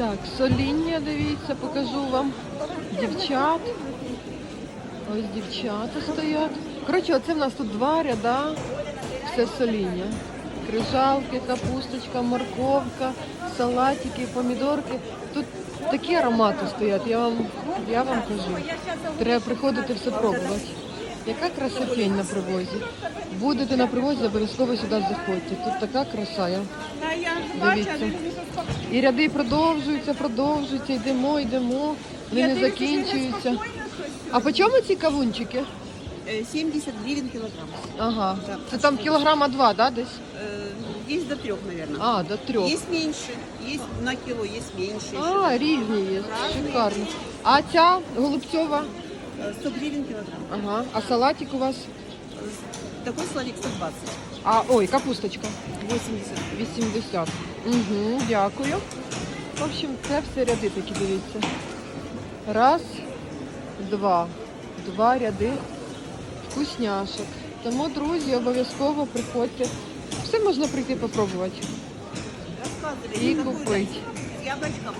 Так, соління, дивіться, покажу вам. Дівчат. Ось дівчата стоять. Коротше, оце в нас тут два ряда. Все соління. Крижалки, капусточка, морковка, салатики, помідорки. Тут такі аромати стоять, я вам, я вам кажу. Треба приходити все пробувати. Яка красотень на привозі. Будете на привозі, обов'язково сюди заходьте. Тут така краса. Я... Дивіться. І ряди продовжуються, продовжуються, йдемо, йдемо. Вони не закінчуються. А по чому ці кавунчики? Э, 70 гривен килограмм. Ага. Це там кілограма два, да, десь? Э, Есть до трех, наверное. А, до трьох. Есть меньше, есть на кило, есть меньше. А, різні є. Разні. Шикарно. А ця голубцьова? Э, 100 гривен килограмм. Ага. А салатик у вас? Такой сладик 120. А, ой, капусточка. 80. 80. Угу, дякую. В общем, це все ряди такі, дивіться. Раз, два. Два ряди вкусняшок. Тому, друзі, обов'язково приходьте. Все можна прийти попробувати. І купити. С яблочком.